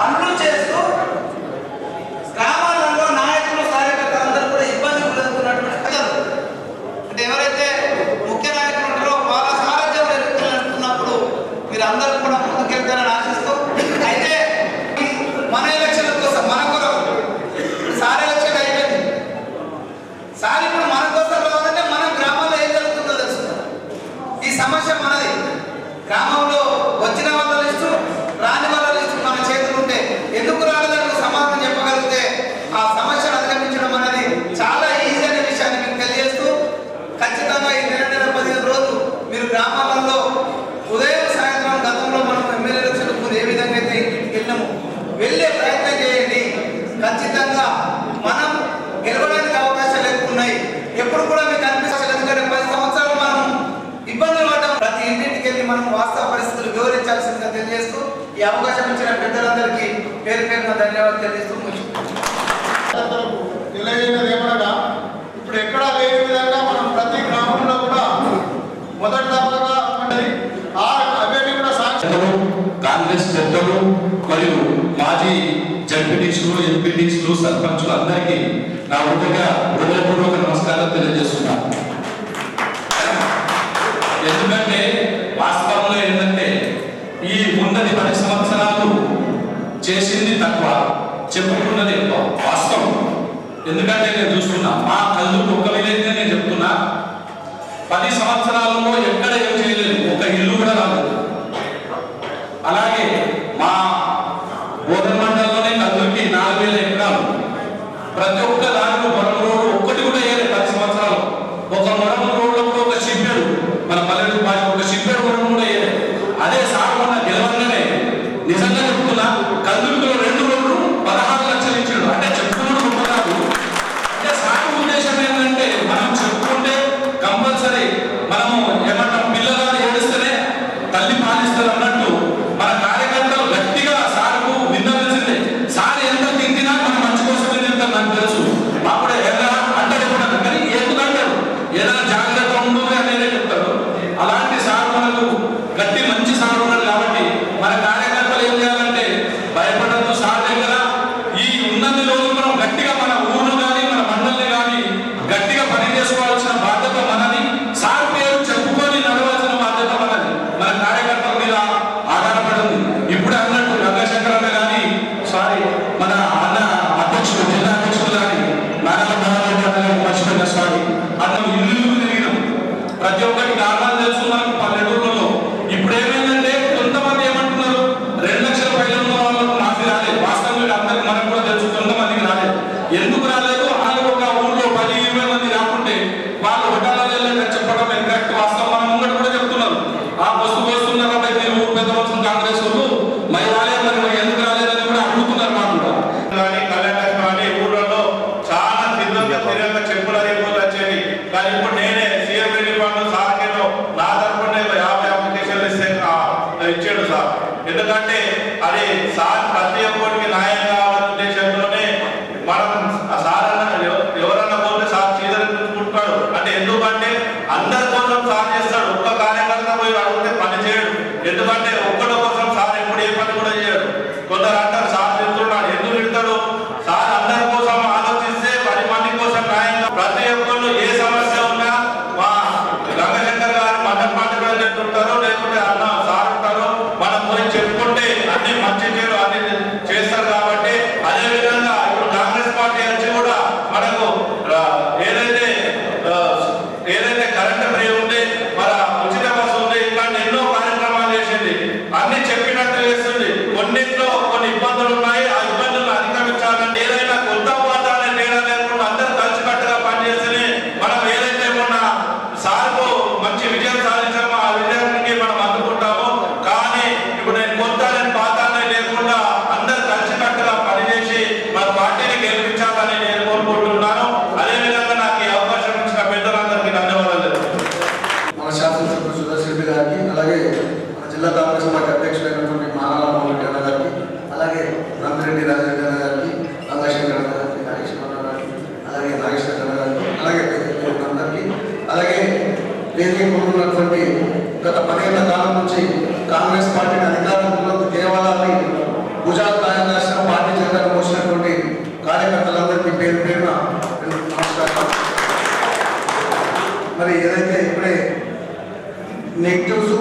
పనులు చేసి ఈ అవకాశం ఇచ్చిన పెద్దలందరికీ పేరు పేరున ధన్యవాదాలు తెలియజేస్తూ తెలియజేయడం ఏమనగా ఇప్పుడు ఎక్కడా లేని విధంగా మనం ప్రతి గ్రామంలో కూడా మొదటి తప్పగా ఉండేది ఆ అవన్నీ కూడా సాక్షులు కాంగ్రెస్ పెద్దలు మరియు మాజీ జడ్పీటీసులు ఎంపీటీసులు సర్పంచులు అందరికీ నా హృదయ హృదయపూర్వక నమస్కారం తెలియజేస్తున్నాను. ఎందుకంటే నేను చూస్తున్నా మా కళ్ళు ఒక్క నేను చెప్తున్నా పది సంవత్సరాలలో ఎక్కడ ఏం చేయలేదు. ప్రతి ఒక్కరికి కారణాలు తెలుసుకున్నారు గుజరాత్ నాయనాశ్రమం పార్టీ జెండాను పేరున మరి ఏదైతే ఇప్పుడే నెగిటివ్స్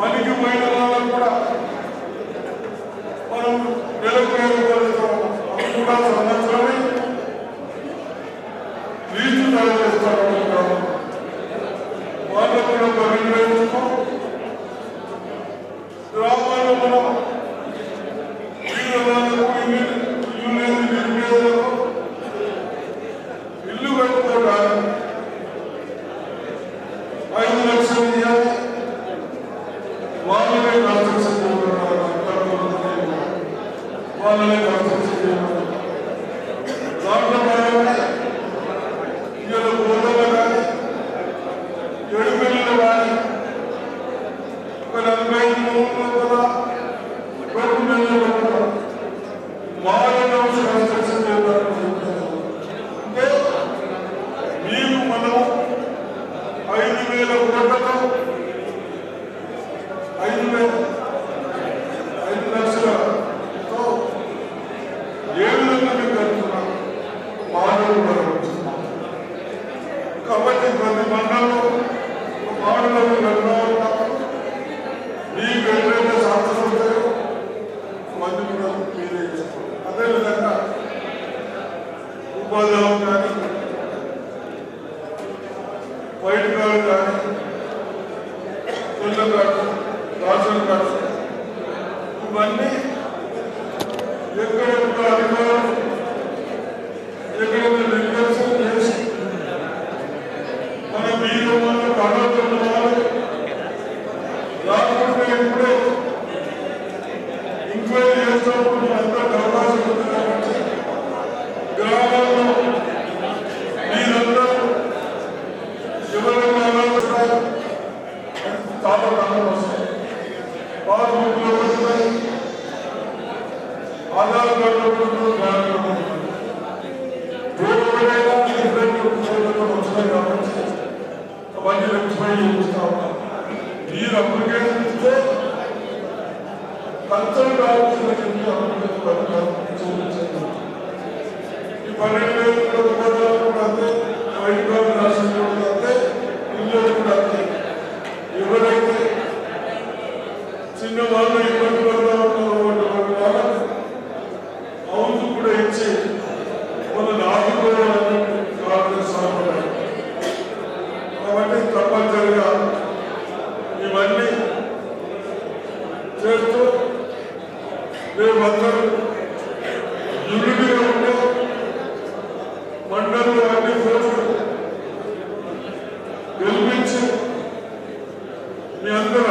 పనికి పోయిన వాళ్ళకు కూడా మనం నెలకు వేల కూడా సంవత్సరమే రీచ్ తయారు చేస్తాం వాళ్ళు కూడా Thank you. మీరు అప్లికేషన్తో పంతొమ్మిది ఈ పన్నెండు వేల కూడా రాష్ట్రం కూడా అంతే ఇల్లు చిన్న వాళ్ళు ఇబ్బంది పడతారు మీ